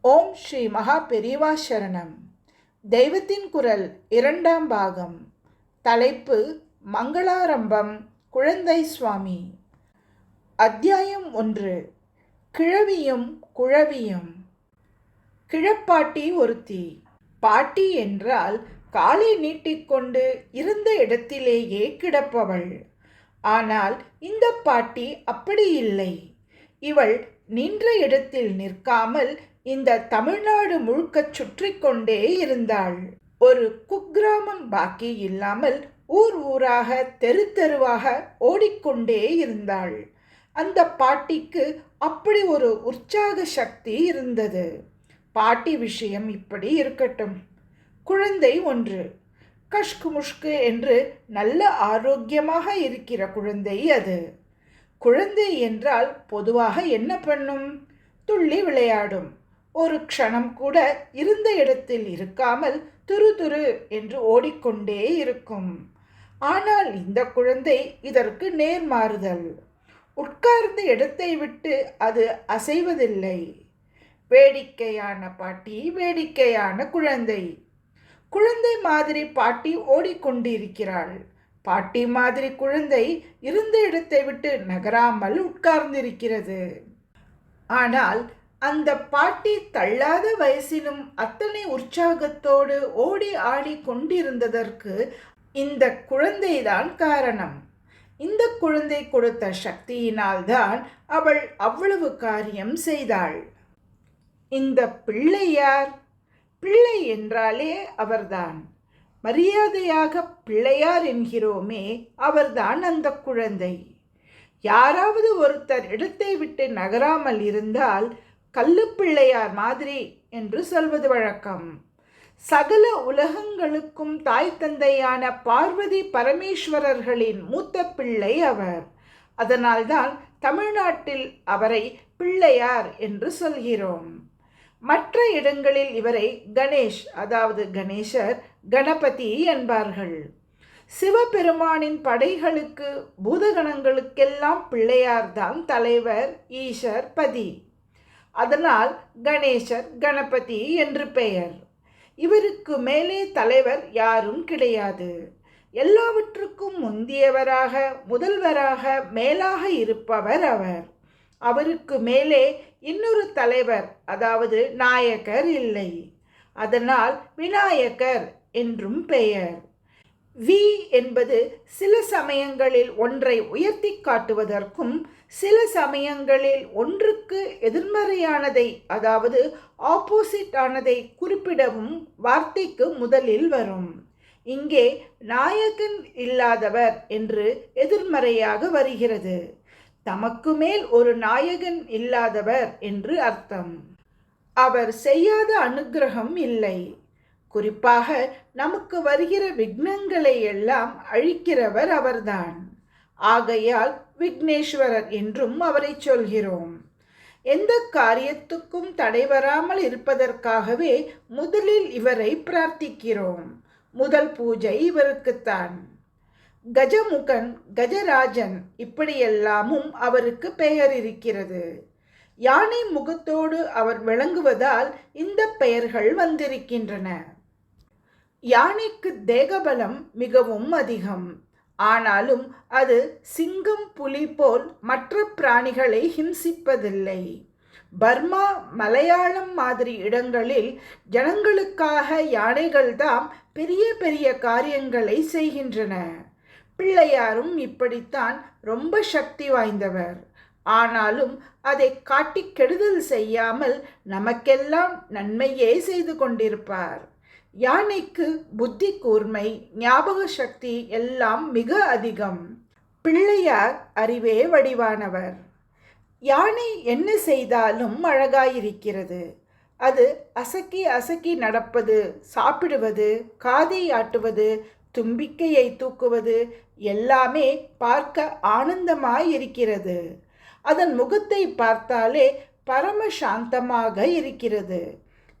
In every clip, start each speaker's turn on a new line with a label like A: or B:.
A: ஓம் ஸ்ரீ மகா பெரியவா சரணம். தெய்வத்தின் குரல் இரண்டாம் பாகம். தலைப்பு மங்களாரம்பம் குழந்தை சுவாமி. அத்தியாயம் ஒன்று. கிழவியும் குழவியும். கிழப்பாட்டி ஒருத்தி. பாட்டி என்றால் காலை நீட்டிக்கொண்டு இருந்த இடத்திலேயே கிடப்பவள். ஆனால் இந்த பாட்டி அப்படி இல்லை. இவள் நின்ற இடத்தில் நிற்காமல் இந்த தமிழ்நாடு முழுக்கச் சுற்றி கொண்டே இருந்தாள். ஒரு குக்கிராமம் பாக்கி இல்லாமல் ஊர் ஊராக தெரு தெருவாக ஓடிக்கொண்டே இருந்தாள். அந்த பாட்டிக்கு அப்படி ஒரு உற்சாக சக்தி இருந்தது. பாட்டி விஷயம் இப்படி இருக்கட்டும். குழந்தை ஒன்று. கஷ்கு முஷ்கு என்று நல்ல ஆரோக்கியமாக இருக்கிற குழந்தை அது. குழந்தை என்றால் பொதுவாக என்ன பண்ணும்? துள்ளி விளையாடும். ஒரு க்ஷணம் கூட இருந்த இடத்தில் இருக்காமல் துரு துரு என்று ஓடிக்கொண்டே இருக்கும். ஆனால் இந்த குழந்தை இதற்கு நேர்மாறுதல் உட்கார்ந்த இடத்தை விட்டு அது அசைவதில்லை. வேடிக்கையான பாட்டி வேடிக்கையான குழந்தை. குழந்தை மாதிரி பாட்டி ஓடிக்கொண்டிருக்கிறாள். பாட்டி மாதிரி குழந்தை இருந்த இடத்தை விட்டு நகராமல் உட்கார்ந்திருக்கிறது. ஆனால் அந்த பாட்டி தள்ளாத வயசிலும் அத்தனை உற்சாகத்தோடு ஓடி ஆடி கொண்டிருந்ததற்கு இந்த குழந்தைதான் காரணம். இந்த குழந்தை கொடுத்த சக்தியினால்தான் அவள் அவ்வளவு காரியம் செய்தாள். இந்த பிள்ளை யார்? பிள்ளை என்றாலே அவர்தான். மரியாதையாக பிள்ளையார் என்கிறோமே அவர்தான் அந்த குழந்தை. யாராவது ஒருத்தர் இடத்தை விட்டு நகராமல் இருந்தால் கல்லு பிள்ளையார் மாதிரி என்று சொல்வது வழக்கம். சகல உலகங்களுக்கும் தாய் தந்தையான பார்வதி பரமேஸ்வரர்களின் மூத்த பிள்ளை அவர். அதனால்தான் தமிழ்நாட்டில் அவரை பிள்ளையார் என்று சொல்கிறோம். மற்ற இடங்களில் இவரை கணேஷ் அதாவது கணேசர் கணபதி என்பார்கள். சிவபெருமானின் படைகளுக்கு பூதகணங்களுக்கெல்லாம் பிள்ளையார்தான் தலைவர் ஈஷர் பதி. அதனால் கணேசர் கணபதி என்று பெயர். இவருக்கு மேலே தலைவர் யாரும் கிடையாது. எல்லாவற்றுக்கும் முந்தியவராக முதல்வராக மேலாக இருப்பவர் அவர். அவருக்கு மேலே இன்னொரு தலைவர் அதாவது நாயக்கர் இல்லை. அதனால் விநாயகர் என்றும் பெயர். வி என்பது சில சமயங்களில் ஒன்றை உயர்த்தி காட்டுவதற்கும் சில சமயங்களில் ஒன்றுக்கு எதிர்மறையானதை அதாவது ஆப்போசிட் ஆனதை குறிப்பிடவும் வார்த்தைக்கு முதலில் வரும். இங்கே நாயகன் இல்லாதவர் என்று எதிர்மறையாக வருகிறது. தமக்கு மேல் ஒரு நாயகன் இல்லாதவர் என்று அர்த்தம். அவர் செய்யாத அனுக்கிரகம் இல்லை. குறிப்பாக நமக்கு வருகிற விக்னங்களை எல்லாம் அழிக்கிறவர் அவர்தான். ஆகையால் விக்னேஸ்வரர் என்றும் அவரை சொல்கிறோம். எந்த காரியத்துக்கும் தடை வராமல் இருப்பதற்காகவே முதலில் இவரை பிரார்த்திக்கிறோம். முதல் பூஜை இவருக்குத்தான். கஜமுகன் கஜராஜன் இப்படியெல்லாமும் அவருக்கு பெயர் இருக்கிறது. யானை முகத்தோடு அவர் விளங்குவதால் இந்த பெயர்கள் வந்திருக்கின்றன. யானைக்கு தேகபலம் மிகவும் அதிகம். ஆனாலும் அது சிங்கம் புலி போல் மற்ற பிராணிகளை ஹிம்சிப்பதில்லை. பர்மா மலையாளம் மாதிரி இடங்களில் ஜனங்களுக்காக யானைகள்தான் பெரிய பெரிய காரியங்களை செய்கின்றன. பிள்ளையாரும் இப்படித்தான் ரொம்ப சக்தி வாய்ந்தவர். ஆனாலும் அதை காட்டி கெடுதல் செய்யாமல் நமக்கெல்லாம் நன்மையே செய்து கொண்டிருப்பார். யானைக்கு புத்தி கூர்மை ஞாபக சக்தி எல்லாம் மிக அதிகம். பிள்ளையார் அறிவே வடிவானவர். யானை என்ன செய்தாலும் அழகாயிருக்கிறது. அது அசக்கி அசக்கி நடப்பது சாப்பிடுவது காதை ஆட்டுவது தும்பிக்கையை தூக்குவது எல்லாமே பார்க்க ஆனந்தமாயிருக்கிறது. அதன் முகத்தை பார்த்தாலே பரம சாந்தமாக இருக்கிறது.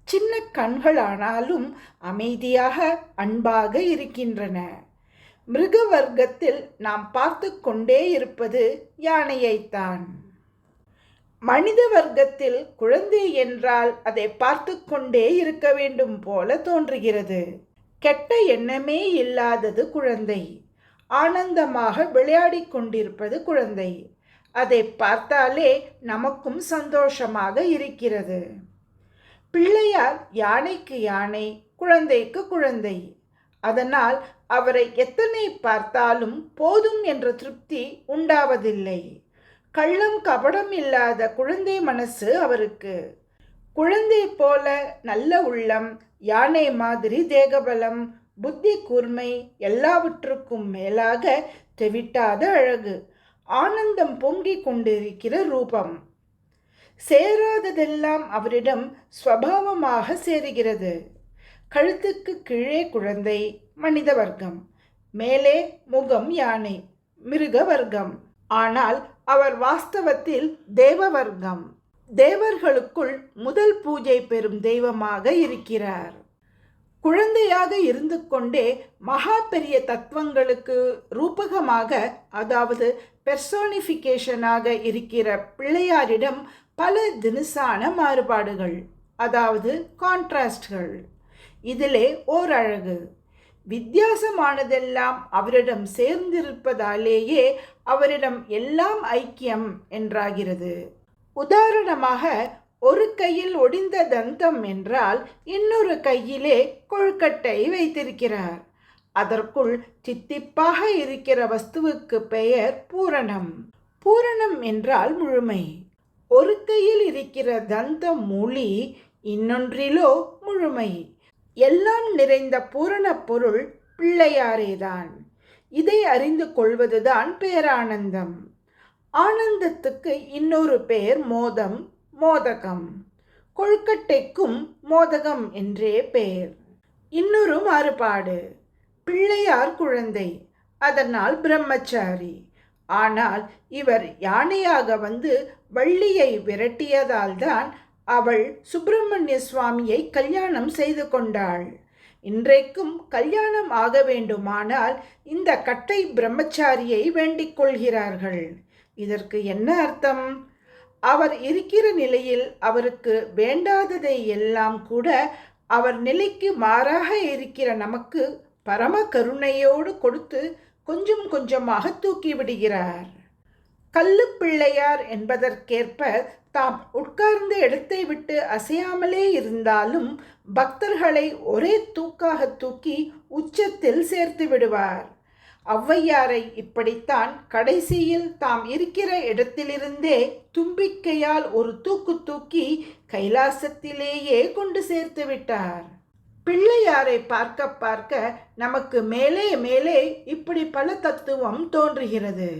A: சின்ன கண்களானாலும் அமைதியாக அன்பாக இருக்கின்றன. மிருக வர்க்கத்தில் நாம் பார்த்து கொண்டே இருப்பது யானையைத்தான். மனித வர்க்கத்தில் குழந்தை என்றால் அதை பார்த்து கொண்டே இருக்க வேண்டும் போல தோன்றுகிறது. கெட்ட எண்ணமே இல்லாதது குழந்தை. ஆனந்தமாக விளையாடிக் கொண்டிருப்பது குழந்தை. அதை பார்த்தாலே நமக்கும் சந்தோஷமாக இருக்கிறது. பிள்ளையார் யானைக்கு யானை குழந்தைக்கு குழந்தை. அதனால் அவரை எத்தனை பார்த்தாலும் போதும் என்ற திருப்தி உண்டாவதில்லை. கள்ளம் கபடம் இல்லாத குழந்தை மனசு அவருக்கு. குழந்தை போல நல்ல உள்ளம் யானை மாதிரி தேகபலம் புத்தி கூர்மை எல்லாவற்றுக்கும் மேலாக தெவிட்டாத அழகு. ஆனந்தம் பொங்கிக் கொண்டிருக்கிற ரூபம். சேராததெல்லாம் அவரிடம் ஸ்வபாவமாக சேருகிறது. கழுத்துக்கு கீழே குழந்தை மனித வர்க்கம். மேலே முகம் யானை மிருக வர்க்கம். ஆனால் அவர் வாஸ்தவத்தில் தேவ வர்க்கம். தேவர்களுக்குள் முதல் பூஜை பெறும் தெய்வமாக இருக்கிறார். குழந்தையாக இருந்து கொண்டே மகா பெரிய தத்துவங்களுக்கு ரூபகமாக அதாவது பெர்சோனிஃபிகேஷனாக இருக்கிற பிள்ளையாரிடம் பல தினுசான மாறுபாடுகள் அதாவது கான்ட்ராஸ்ட்கள் இதிலே ஓர் அழகு வித்தியாசமானதெல்லாம் அவரிடம் சேர்ந்திருப்பதாலேயே அவரிடம் எல்லாம் ஐக்கியம் என்றாகிறது. உதாரணமாக ஒரு கையில் ஒடிந்த தந்தம் என்றால் இன்னொரு கையிலே கொழுக்கட்டை வைத்திருக்கிறார். அதற்குள் தித்திப்பாக இருக்கிற வஸ்துவுக்கு பெயர் பூரணம். பூரணம் என்றால் முழுமை. ஒரு கையில் இருக்கிற தந்தம் மூலி இன்னொன்றிலோ முழுமை. எல்லாம் நிறைந்த பூரண பொருள் பிள்ளையாரேதான். இதை அறிந்து கொள்வதுதான் பேரானந்தம். ஆனந்தத்துக்கு இன்னொரு பெயர் மோதம் மோதகம். கொழுக்கட்டைக்கும் மோதகம் என்றே பெயர் இன்னொரு மாறுபாடு. பிள்ளையார் குழந்தை அதனால் பிரம்மச்சாரி. ஆனால் இவர் யானையாக வந்து வள்ளியை விரட்டியதால்தான் அவள் சுப்பிரமணிய சுவாமியை கல்யாணம் செய்து கொண்டாள். இன்றைக்கும் கல்யாணம் ஆக வேண்டுமானால் இந்த கட்டை பிரம்மச்சாரியை வேண்டிக் கொள்கிறார்கள். இதற்கு என்ன அர்த்தம்? அவர் இருக்கிற நிலையில் அவருக்கு வேண்டாததை எல்லாம் கூட அவர் நிலைக்கு மாறாக இருக்கிற நமக்கு பரம கருணையோடு கொடுத்து கொஞ்சம் கொஞ்சமாக தூக்கி விடுகிறார். கல்லு பிள்ளையார் என்பதற்கேற்ப தாம் உட்கார்ந்த இடத்தை விட்டு அசையாமலே இருந்தாலும் பக்தர்களை ஒரே தூக்காக தூக்கி உச்சத்தில் சேர்த்து விடுவார். ஔவையாரை இப்படித்தான் கடைசியில் தாம் இருக்கிற இடத்திலிருந்தே தும்பிக்கையால் ஒரு தூக்கு தூக்கி கைலாசத்திலேயே கொண்டு சேர்த்து விட்டார். பிள்ளையாரை பார்க்க பார்க்க நமக்கு மேலே மேலே இப்படி பல தத்துவம் தோன்றுகிறது.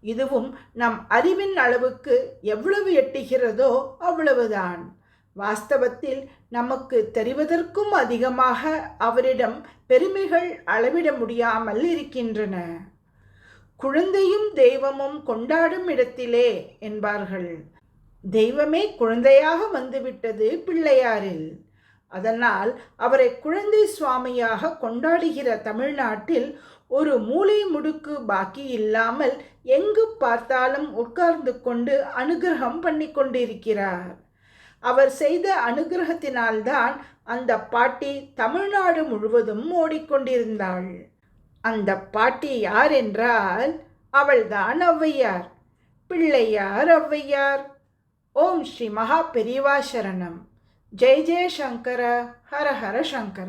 A: இதுவும் நம் அறிவின் அளவுக்கு எவ்வளவு எட்டுகிறதோ அவ்வளவுதான். வாஸ்தவத்தில் நமக்கு தெரிவதற்கும் அதிகமாக அவரிடம் பெருமைகள் அளவிட முடியாமல் இருக்கின்றன. குழந்தையும் தெய்வமும் கொண்டாடும் இடத்திலே என்பார்கள். தெய்வமே குழந்தையாக வந்துவிட்டது பிள்ளையாரில். அதனால் அவரை குழந்தை சுவாமியாக கொண்டாடுகிற தமிழ்நாட்டில் ஒரு மூலை முடுக்கு பாக்கி இல்லாமல் எங்கு பார்த்தாலும் உட்கார்ந்து கொண்டு அனுகிரகம் பண்ணி கொண்டிருக்கிறார். அவர் செய்த அனுகிரகத்தினால்தான் அந்த பாட்டி தமிழ்நாடு முழுவதும் ஓடிக்கொண்டிருந்தாள். அந்த பாட்டி யார் என்றால் அவள்தான் ஔவையார். பிள்ளையார் ஔவையார். ஓம் ஸ்ரீ மகா பெரியவா சரணம். ஜெய் ஜெய சங்கர ஹர ஹர சங்கர.